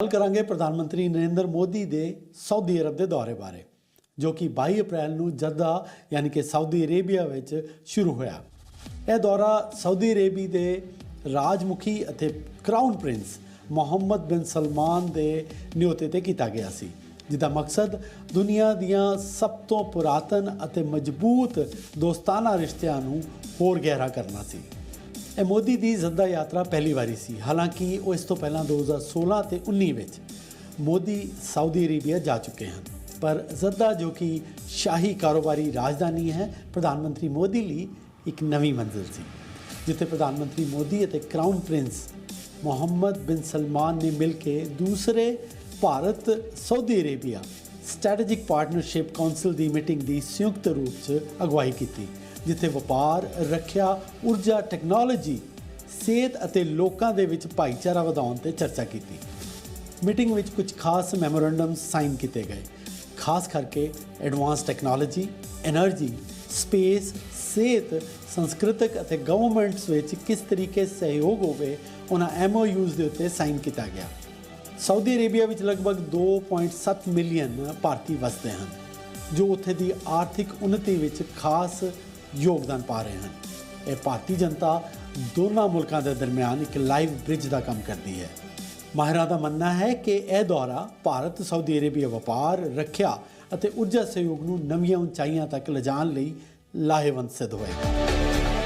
ਗੱਲ ਕਰਾਂਗੇ ਪ੍ਰਧਾਨ ਮੰਤਰੀ ਨਰਿੰਦਰ ਮੋਦੀ ਦੇ ਸਾਊਦੀ ਅਰਬ ਦੇ ਦੌਰੇ ਬਾਰੇ, ਜੋ ਕਿ 22 ਅਪ੍ਰੈਲ ਨੂੰ ਜੱਦਾ ਯਾਨੀ ਕਿ ਸਾਊਦੀ ਅਰੇਬੀਆ ਵਿੱਚ ਸ਼ੁਰੂ ਹੋਇਆ। ਇਹ ਦੌਰਾ ਸਾਊਦੀ ਅਰੇਬੀ ਦੇ ਰਾਜਮੁਖੀ ਅਤੇ ਕਰਾਊਨ ਪ੍ਰਿੰਸ ਮੁਹੰਮਦ ਬਿਨ ਸਲਮਾਨ ਦੇ ਨਿਯੋਤੇ ਤੇ ਕੀਤਾ ਗਿਆ ਸੀ ਜਿਹਦਾ ਮਕਸਦ ਦੁਨੀਆ ਦੀਆਂ ਸਭ ਤੋਂ ਪੁਰਾਤਨ ਅਤੇ ਮਜ਼ਬੂਤ ਦੋਸਤਾਨਾ ਰਿਸ਼ਤਿਆਂ ਨੂੰ ਹੋਰ ਗਹਿਰਾ ਕਰਨਾ ਸੀ। ਇਹ ਮੋਦੀ ਦੀ ਜ਼ੱਦਾ ਯਾਤਰਾ ਪਹਿਲੀ ਵਾਰੀ ਸੀ। ਹਾਲਾਂਕਿ ਉਹ ਇਸ ਤੋਂ ਪਹਿਲਾਂ 2016 ਤੇ 19 ਵਿੱਚ ਮੋਦੀ ਸਾਊਦੀ ਅਰੇਬੀਆ ਜਾ ਚੁੱਕੇ ਹਨ। ਪਰ ਜ਼ੱਦਾ ਜੋ ਕਿ ਸ਼ਾਹੀ ਕਾਰੋਬਾਰੀ ਰਾਜਧਾਨੀ ਹੈ, ਪ੍ਰਧਾਨ ਮੰਤਰੀ ਮੋਦੀ ਲਈ ਇੱਕ ਨਵੀਂ ਮੰਜ਼ਿਲ ਸੀ, ਜਿੱਥੇ ਪ੍ਰਧਾਨ ਮੰਤਰੀ ਮੋਦੀ ਅਤੇ ਕਰਾਊਨ ਪ੍ਰਿੰਸ ਮੁਹੰਮਦ ਬਿਨ ਸਲਮਾਨ ਨੇ ਮਿਲ ਕੇ ਦੂਸਰੇ Bharat Saudi Arabia strategic partnership council ਦੀ ਮੀਟਿੰਗ ਦੀ ਸੰਯੁਕਤ ਰੂਪ 'ਚ ਅਗਵਾਈ ਕੀਤੀ। ਜਿੱਥੇ ਵਪਾਰ, ਰੱਖਿਆ, ਊਰਜਾ ਟੈਕਨੋਲੋਜੀ ਸਿਹਤ ਅਤੇ ਲੋਕਾਂ ਦੇ ਵਿੱਚ ਭਾਈਚਾਰਾ ਵਧਾਉਣ ਤੇ ਚਰਚਾ ਕੀਤੀ। ਮੀਟਿੰਗ ਵਿੱਚ ਕੁਝ ਖਾਸ ਮੈਮੋਰੰਡਮ ਸਾਈਨ ਕੀਤੇ ਗਏ। ਖਾਸ ਕਰਕੇ ਐਡਵਾਂਸ ਟੈਕਨੋਲੋਜੀ એનર્ਜੀ ਸਪੇਸ, ਸਿਹਤ, ਸੰਸਕ੍ਰਿਤਕ ਅਤੇ ਗਵਰਨਮੈਂਟਸ ਵਿੱਚ ਕਿਸ ਤਰੀਕੇ ਸਹਿਯੋਗ ਹੋਵੇ, ਉਹਨਾਂ ਐਮਓਯੂਜ਼ ਦੇ ਉੱਤੇ ਸਾਈਨ ਕੀਤਾ ਗਿਆ। ਸਾਊਦੀ ਅਰੇਬੀਆ ਵਿੱਚ ਲਗਭਗ 2.7 ਮਿਲੀਅਨ ਭਾਰਤੀ ਵਸਦੇ ਹਨ, ਜੋ ਉੱਥੇ ਦੀ ਆਰਥਿਕ ਉન્નਤੀ ਵਿੱਚ ਖਾਸ ਯੋਗਦਾਨ ਪਾ ਰਹੇ ਹਨ। ਇਹ ਭਾਰਤੀ ਜਨਤਾ ਦੋਨਾਂ ਮੁਲਕਾਂ ਦੇ ਦਰਮਿਆਨ ਇੱਕ ਲਾਈਵ ਬ੍ਰਿਜ ਦਾ ਕੰਮ ਕਰਦੀ ਹੈ। ਮਾਹਿਰਾਂ ਦਾ ਮੰਨਣਾ ਹੈ ਕਿ ਇਹ ਦੌਰਾ ਭਾਰਤ, ਸਾਊਦੀ ਅਰੇਬੀਆ ਵਪਾਰ, ਰੱਖਿਆ ਅਤੇ ਊਰਜਾ ਸਹਿਯੋਗ ਨੂੰ ਨਵੀਆਂ ਉਚਾਈਆਂ ਤੱਕ ਲਿਜਾਣ ਲਈ ਲਾਹੇਵੰਦ ਸਿੱਧ ਹੋਏਗਾ।